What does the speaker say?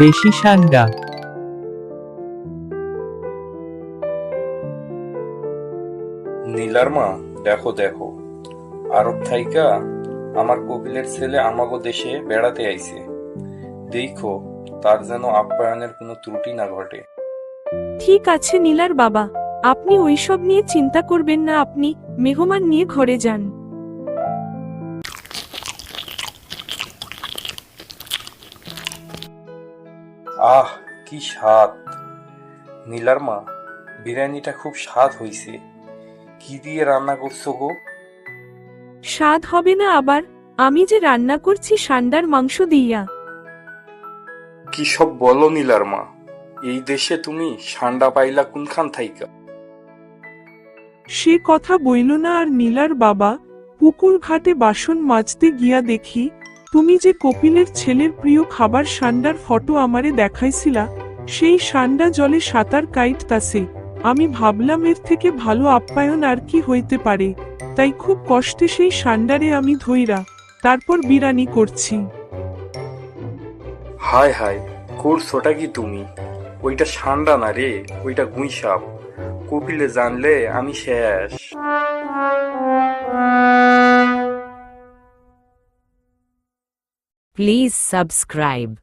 দেশি সান্ডা নীলার মা দেখো দেখো। আরব থাইকা আমার কপিলের ছেলে আমাগো দেশে বেড়াতে আইছে। দেখো তার যেন আপ্যায়নের কোনো ত্রুটি না ঘটে। ঠিক আছে নীলার বাবা আপনি ওইসব নিয়ে চিন্তা করবেন না আপনি মেহমান নিয়ে ঘরে যান। আহ কি স্বাদ। নীলার মা বিরিয়ানিটা খুব স্বাদ হইছে। কি দিয়ে রান্না করছ গো? স্বাদ হবে না আবার আমি যে রান্না করছি সান্ডার মাংস দিয়া। কি সব বলো নীলার মা এই দেশে তুমি সান্ডা পাইলা কোনখান থাইকা? সে কথা বইল না আর নীলার বাবা পুকুর ঘাটে বাসন মাজতে গিয়া দেখি তুমি যে কপিলের ছেলের প্রিয় খাবার সান্ডার ফটো আমারে দেখাইছিলা, সেই সান্ডা জলে সাঁতার কাইটতাছে। আমি ভাবলাম এর থেকে ভালো আপ্যায়ন আর কি হইতে পারে। তাই খুব কষ্টে সেই সান্ডারে আমি ধইরা, তারপর বিরানি করছি। হায় হায়, করছোটা কি তুমি? ওইটা সান্ডা না রে, ওইটা গুই সাপ কপিলে জানলে আমি শেষ। Please subscribe.